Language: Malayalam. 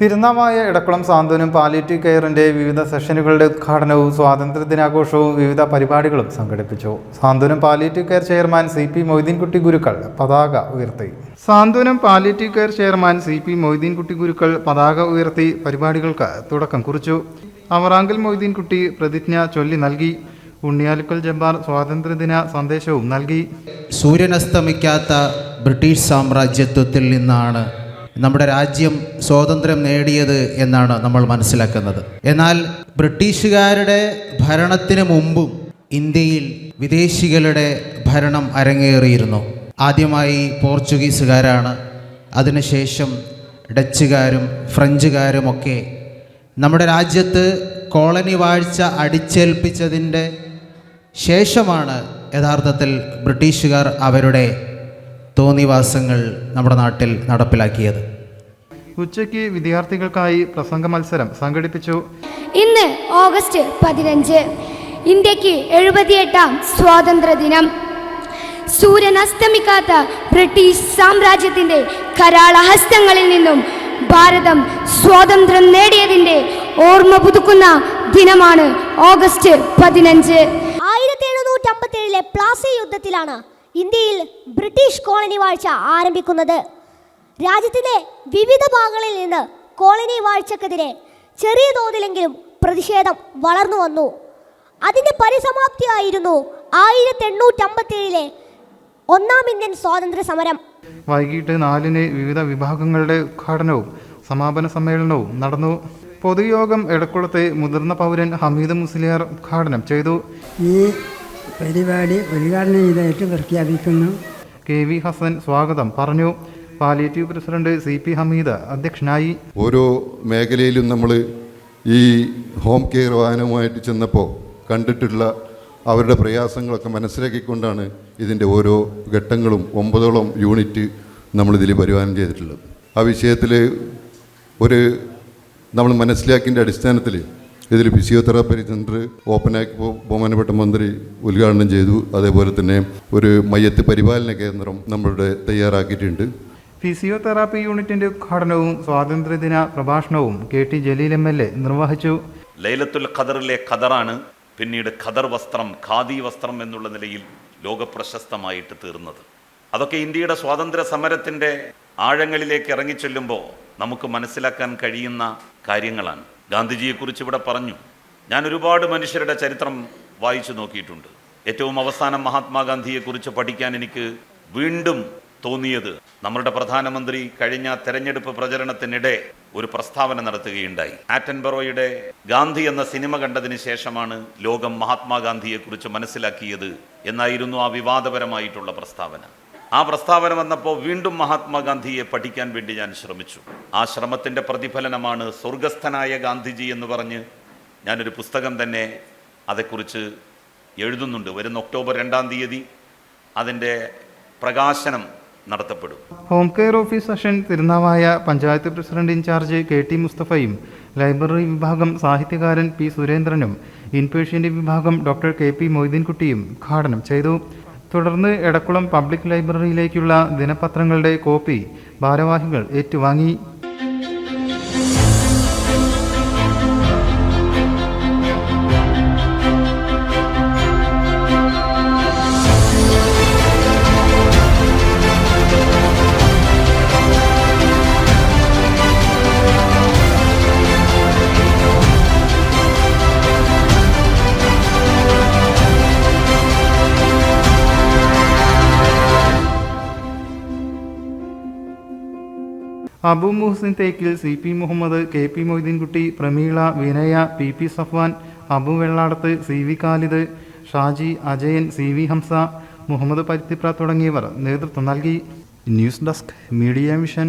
തിരുനാവായ എടക്കുളം സാന്ത്വനും പാലിയേറ്റീവ് കെയറിന്റെ വിവിധ സെഷനുകളുടെ ഉദ്ഘാടനവും സ്വാതന്ത്ര്യ ദിനാഘോഷവും വിവിധ പരിപാടികളും സംഘടിപ്പിച്ചു. സാന്ത്വനും palliative care chairman C P Moideenkutty Gurukkal പതാക ഉയർത്തി. Santhwanam palliative care chairman C P Moideenkutty Gurukkal പതാക ഉയർത്തി പരിപാടികൾക്ക് തുടക്കം കുറിച്ചു. അവറാങ്കൽ മൊയ്തീൻകുട്ടി പ്രതിജ്ഞ ചൊല്ലി നൽകി. ഉണ്ണിയാലുക്കൽ ജബ്ബാർ സ്വാതന്ത്ര്യദിന സന്ദേശവും നൽകി. സൂര്യനസ്തമിക്കാത്ത ബ്രിട്ടീഷ് സാമ്രാജ്യത്വത്തിൽ നിന്നാണ് നമ്മുടെ രാജ്യം സ്വാതന്ത്ര്യം നേടിയത് എന്നാണ് നമ്മൾ മനസ്സിലാക്കുന്നത്. എന്നാൽ ബ്രിട്ടീഷുകാരുടെ ഭരണത്തിന് മുമ്പും ഇന്ത്യയിൽ വിദേശികളുടെ ഭരണം അരങ്ങേറിയിരുന്നു. ആദ്യമായി പോർച്ചുഗീസുകാരാണ് അതിനുശേഷം ഡച്ചുകാരും ഫ്രഞ്ചുകാരുമൊക്കെ നമ്മുടെ രാജ്യത്ത് കോളനി വാഴ്ച അടിച്ചേൽപ്പിച്ചതിന്റെ ശേഷമാണ് യഥാർത്ഥത്തിൽ ബ്രിട്ടീഷുകാർ അവരുടെ തോന്നിവാസങ്ങൾ നമ്മുടെ നാട്ടിൽ നടപ്പിലാക്കിയത്. ഉച്ചയ്ക്ക് വിദ്യാർത്ഥികൾക്കായി പ്രസംഗ മത്സരം സംഘടിപ്പിച്ചു. ഇന്ന് ഓഗസ്റ്റ് പതിനഞ്ച് ഇന്ത്യയ്ക്ക് എഴുപത്തിയെട്ടാം സ്വാതന്ത്ര്യ ദിനം. സൂര്യൻ അസ്തമിക്കാത്ത ബ്രിട്ടീഷ് സാമ്രാജ്യത്തിന്റെ കരാളഹസ്തങ്ങളിൽ നിന്നും ഭാരതം സ്വാതന്ത്ര്യം നേടിയതിന്റെ ഓർമ്മ പുതുക്കുന്ന ദിനമാണ് ഓഗസ്റ്റ് പതിനഞ്ച്. ആയിരത്തി എഴുന്നൂറ്റി അമ്പത്തേഴിലെ പ്ലാസി യുദ്ധത്തിലാണ് ഇന്ത്യയിൽ ബ്രിട്ടീഷ് കോളനി വാഴ്ച ആരംഭിക്കുന്നത്. രാജ്യത്തിന്റെ വിവിധ ഭാഗങ്ങളിൽ നിന്ന് കോളനി വാഴ്ചക്കെതിരെ ചെറിയ തോതിലെങ്കിലും പ്രതിഷേധം വളർന്നു വന്നു. അതിന്റെ പരിസമാപ്തിയായിരുന്നു ആയിരത്തി എണ്ണൂറ്റി അമ്പത്തേഴിലെ ഒന്നാം ഇന്ത്യൻ സ്വാതന്ത്ര്യ സമരം. വൈകിട്ട് നാലിന് വിവിധ വിഭാഗങ്ങളുടെ ഉദ്ഘാടനവും സമാപന സമ്മേളനവും നടന്നു. പൊതുയോഗം എടക്കുളത്തെ മുതിർന്ന പൗരൻ ഹമീദ് മുസ്ലിയാർ ഉദ്ഘാടനം ചെയ്തു. ഈ പരിപാടി ഉദ്ഘാടനം ചെയ്തതായിട്ട് പ്രഖ്യാപിക്കുന്നു. കെ വി ഹസൻ സ്വാഗതം. പറഞ്ഞു palliative president C P Hameed അധ്യക്ഷനായി. ഓരോ മേഖലയിലും നമ്മൾ ഈ ഹോം കെയർ വാഹനവുമായിട്ട് ചെന്നപ്പോൾ കണ്ടിട്ടുള്ള അവരുടെ പ്രയാസങ്ങളൊക്കെ മനസ്സിലാക്കിക്കൊണ്ടാണ് ഇതിന്റെ ഓരോ ഘട്ടങ്ങളും ഒമ്പതോളം യൂണിറ്റ് നമ്മളിതിൽ പരിപാലനം ചെയ്തിട്ടുള്ളത്. ആ വിഷയത്തിൽ ഒരു നമ്മൾ മനസ്സിലാക്കിന്റെ അടിസ്ഥാനത്തിൽ ഇതിൽ ഫിസിയോതെറാപ്പി സെന്റർ ഓപ്പനാക്കി ഇപ്പോൾ ബഹുമാനപ്പെട്ട മന്ത്രി ഉദ്ഘാടനം ചെയ്തു. അതേപോലെ തന്നെ ഒരു മയ്യത്ത് പരിപാലന കേന്ദ്രം നമ്മളുടെ തയ്യാറാക്കിയിട്ടുണ്ട്. ഫിസിയോതെറാപ്പി യൂണിറ്റിന്റെ ഉദ്ഘാടനവും സ്വാതന്ത്ര്യദിന പ്രഭാഷണവും K T Jaleel M L A നിർവഹിച്ചു. ലൈലത്തുൽ ഖദറിലെ ഖദറാണ് പിന്നീട് ഖദർ വസ്ത്രം ഖാദി വസ്ത്രം എന്നുള്ള നിലയിൽ ലോകപ്രശസ്തമായിട്ട് തീർന്നത്. അതൊക്കെ ഇന്ത്യയുടെ സ്വാതന്ത്ര്യ സമരത്തിന്റെ ആഴങ്ങളിലേക്ക് ഇറങ്ങിച്ചെല്ലുമ്പോൾ നമുക്ക് മനസ്സിലാക്കാൻ കഴിയുന്ന കാര്യങ്ങളാണ്. ഗാന്ധിജിയെക്കുറിച്ച് ഇവിടെ പറഞ്ഞു. ഞാൻ ഒരുപാട് മനുഷ്യരുടെ ചരിത്രം വായിച്ചു നോക്കിയിട്ടുണ്ട്. ഏറ്റവും അവസാനം മഹാത്മാഗാന്ധിയെക്കുറിച്ച് പഠിക്കാൻ എനിക്ക് വീണ്ടും തോന്നിയത് നമ്മളുടെ പ്രധാനമന്ത്രി കഴിഞ്ഞ തെരഞ്ഞെടുപ്പ് പ്രചരണത്തിനിടെ ഒരു പ്രസ്താവന നടത്തുകയുണ്ടായി. ആറ്റൻബറോയുടെ ഗാന്ധി എന്ന സിനിമ കണ്ടതിന് ശേഷമാണ് ലോകം മഹാത്മാഗാന്ധിയെക്കുറിച്ച് മനസ്സിലാക്കിയത് എന്നായിരുന്നു ആ വിവാദപരമായിട്ടുള്ള പ്രസ്താവന. ആ പ്രസ്താവന വന്നപ്പോൾ വീണ്ടും മഹാത്മാഗാന്ധിയെ പഠിക്കാൻ വേണ്ടി ഞാൻ ശ്രമിച്ചു. ആ ശ്രമത്തിന്റെ പ്രതിഫലനമാണ് സ്വർഗസ്ഥനായ ഗാന്ധിജി എന്ന് പറഞ്ഞ് ഞാനൊരു പുസ്തകം തന്നെ അതേക്കുറിച്ച് എഴുതുന്നുണ്ട്. വരുന്ന ഒക്ടോബർ രണ്ടാം തീയതി അതിന്റെ പ്രകാശനം നടത്തപ്പെടും. Home care office session Tirunavaya panchayat president incharge K T മുസ്തഫയും library വിഭാഗം സാഹിത്യകാരൻ പി സുരേന്ദ്രനും ഇൻപേഷ്യന്റ് വിഭാഗം ഡോക്ടർ കെ പി മൊയ്തീൻകുട്ടിയും ഉദ്ഘാടനം ചെയ്തു. തുടർന്ന് എടക്കുളം പബ്ലിക് ലൈബ്രറിയിലേക്കുള്ള ദിനപത്രങ്ങളുടെ കോപ്പി ഭാരവാഹികൾ ഏറ്റുവാങ്ങി. Abu Muhasin Thekkil C P Muhammad K P Moideenkutty Pramila Vinaya P P Safwan Abu Velladath C V Khalid Shaji Ajayan C V Hamsa Muhammad Paruthipra തുടങ്ങിയവർ നേതൃത്വം നൽകി. News desk media mission